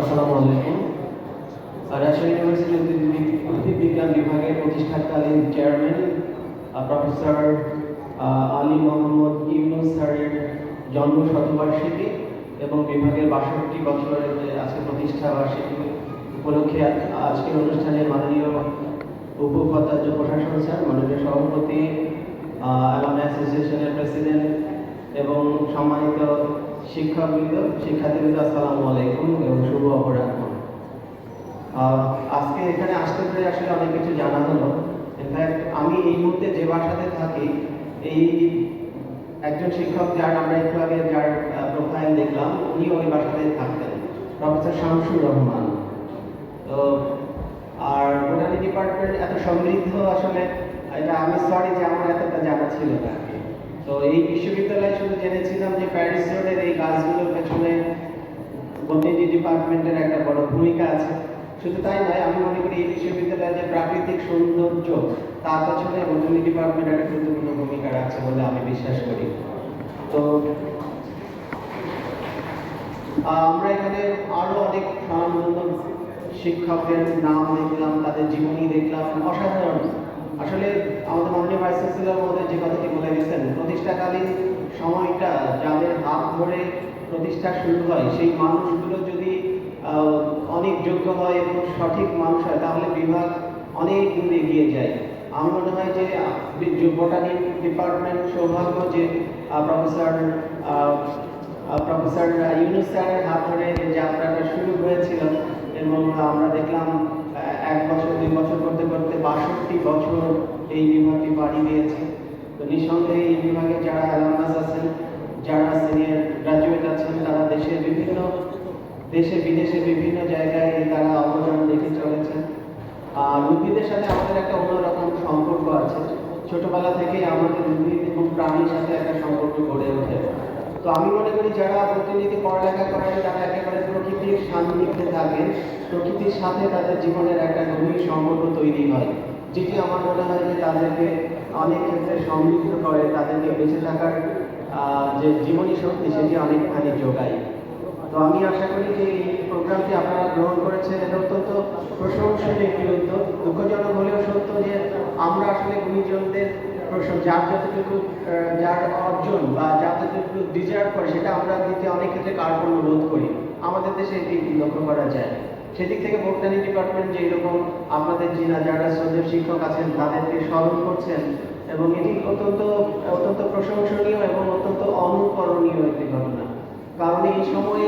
আসসালামু আলাইকুম। রাজশাহী ইউনিভার্সিটি উদ্ভিদ উদ্ভিদ বিভাগের প্রতিষ্ঠাকালীন চেয়ারম্যান প্রফেসর আলী মোহাম্মদ ইউনুস স্যারের জন্ম শতবার্ষিকী এবং বিভাগের বাষট্টি বছরের যে আজকে প্রতিষ্ঠা বার্ষিকী উপলক্ষে আজকের অনুষ্ঠানে মাননীয় উপ প্রশাসন স্যার, মাননীয় সভাপতি অ্যাসোসিয়েশনের প্রেসিডেন্ট এবং সম্মানিত আসসালামু আলাইকুম এবং শুভ অপরাহ্ন। আজকে এখানে আসতে পেরে আসলে অনেক কিছু জানা হলো। ইনফ্যাক্ট আমি এই মুহূর্তে যে থাকি, এই একজন শিক্ষক যার আমরা একটু আগে যার প্রোফাইল দেখলাম, উনি ওই বাসাতে থাকতেন, প্রফেসর শামসুর রহমান। তো, আর ডিপার্টমেন্ট এত সমৃদ্ধ আসলে, এটা আমি সরি যে আমার এতটা জানা ছিল না। তো এই বিশ্ববিদ্যালয়ে শুধু জেনেছিলাম যে প্যারিস রোডের এই গাছগুলোর পেছনে বোটানি ডিপার্টমেন্টের একটা বড় ভূমিকা আছে। শুধু তাই নয়, আমি মনে করি এই বিশ্ববিদ্যালয়ের যে প্রাকৃতিক সৌন্দর্য, তার পেছনে বোটানি ডিপার্টমেন্ট একটা গুরুত্বপূর্ণ ভূমিকা রাখছে বলে আমি বিশ্বাস করি। তো আমরা এখানে আরও অনেক স্বনামধন্য শিক্ষকের নাম দেখলাম, তাদের জীবনী দেখলাম, অসাধারণ। আসলে মাননীয় ভাইস চ্যান্সেলর মধ্যে যে কথাটি বলে গেছেন, প্রতিষ্ঠাকালীন সময়টা যাদের হাত ধরে প্রতিষ্ঠা শুরু হয়, সেই মানুষগুলো যদি অনেক যোগ্য হয় এবং সঠিক মানুষ হয়, তাহলে বিভাগ অনেক দূর এগিয়ে যায়। আমার মনে হয় যে বোটানি ডিপার্টমেন্ট সৌভাগ্য যে প্রফেসর প্রফেসর ইউনুস স্যারের হাত ধরে যাত্রাটা শুরু হয়েছিল এবং আমরা দেখলাম এক বছর, দুই বছর করতে করতে বাষট্টি বছর এই বিভাগটি পাড়ি দিয়েছে তো নিঃসন্দেহে এই বিভাগে যারা অ্যালামনাস আছেন, যারা সিনিয়র গ্রাজুয়েট আছেন, তারা দেশের বিভিন্ন, দেশে, বিদেশে বিভিন্ন জায়গায় তারা অবদান রেখে চলেছেন। আর উদ্ভিদের সাথে আমাদের একটা অন্যরকম সম্পর্ক আছে। ছোটবেলা থেকেই আমাদের উদ্ভিদ এবং প্রাণীর সাথে একটা সম্পর্ক গড়ে ওঠে। তো আমি মনে করি যারা প্রতিনিধি পড়ালেখা করেন, তারা একেবারে প্রকৃতির সান্নিধ্যে থাকেন প্রকৃতির সাথে তাদের জীবনের একটা গভীর সম্পর্ক তৈরি হয়। যেটি আমার মনে হয় যে তাদেরকে অনেক ক্ষেত্রে সমৃদ্ধ করে, তাদেরকে বেঁচে থাকার যে জীবনী শক্তি, সেটি অনেকখানি যোগায়। তো আমি আশা করি যে এই প্রোগ্রামটি আপনারা গ্রহণ করেছেন। এটা অত্যন্ত প্রশংসনীয় একটি উদ্যোগ দুঃখজনক হলেও সত্য যে আমরা আসলে গুণীজনদের যার যতটুকু যার অর্জন বা যার যতটুকু ডিজার্ভ করে, সেটা আমরা দিতে অনেক ক্ষেত্রে কার্পণ্য রোধ করি। আমাদের দেশে এটি লক্ষ্য করা যায়। সেদিক থেকে বোটানি ডিপার্টমেন্ট যে এরকম আপনাদের যিনা যারা শ্রদ্ধেয় শিক্ষক আছেন, তাদেরকে স্মরণ করছেন এবং এটি অত্যন্ত অত্যন্ত প্রশংসনীয় এবং অত্যন্ত অনুকরণীয় একটি ঘটনা। কারণ এই সময়ে,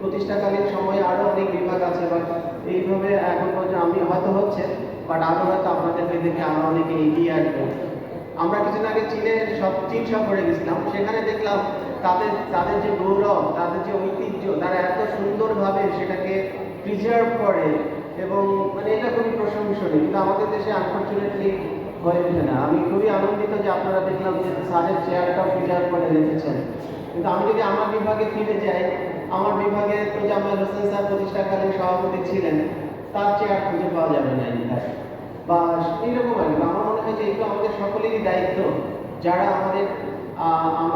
প্রতিষ্ঠাকালীন সময়ে আরও অনেক বিভাগ আছে বাট এইভাবে এখন পর্যন্ত আমি হয়তো হচ্ছে বাট আরও হয়তো আপনাদেরকে দেখে আরও অনেকে এগিয়ে আসবে। আমরা কিছুদিন আগে চীনে সব, চীন সফরে গেছিলাম, সেখানে দেখলাম তাদের তাদের যে গৌরব, তাদের যে ঐতিহ্য, তারা এত সুন্দরভাবে সেটাকে প্রিজার্ভ করে এবং মানে এটা খুবই প্রশংসনীয়, কিন্তু আমাদের দেশে আনফর্চুনেটলি হয়ে ওঠে না। আমি খুবই আনন্দিত যে আপনারা দেখলাম যে স্যারের চেয়ারটাও প্রিজার্ভ করে রেখেছেন। কিন্তু আমি যদি আমার বিভাগে ফিরে যাই, আমার বিভাগে তো জামাল হোসেন স্যার প্রতিষ্ঠাকালীন সভাপতি ছিলেন, তার চেয়ার খুঁজে পাওয়া যাবে না ইনফ্যাক্ট বা এইরকম আর কি আমার মনে হয় যে এগুলো আমাদের সকলেরই দায়িত্ব। যারা আমাদের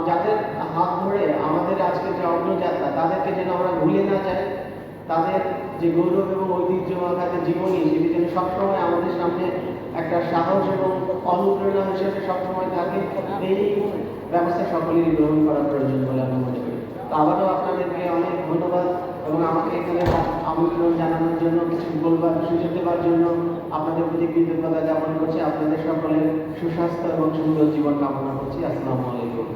যাদের হাত ধরে আমাদের আজকে যে অগ্রযাত্রা, তাদেরকে যেন আমরা ভুলে না যাই তাদের যে গৌরব এবং ঐতিহ্য মাখাতে জীবনী সেটি যেন সবসময় আমাদের সামনে একটা সাহস এবং অনুপ্রেরণা হিসেবে সবসময় থাকে এই ব্যবস্থা সকলেরই গ্রহণ করা প্রয়োজন বলে আমি মনে করি। তো আবারও আপনাদেরকে অনেক ধন্যবাদ এবং আমাকে এখানে আমন্ত্রণ জানানোর জন্য, কিছু বলবার, সুযোগ দেওয়ার জন্য আপনাদের প্রতি কৃতজ্ঞতা জ্ঞাপন করছি। আপনাদের সকলের সুস্বাস্থ্য এবং সুন্দর জীবন কামনা করছি। আসসালামু আলাইকুম।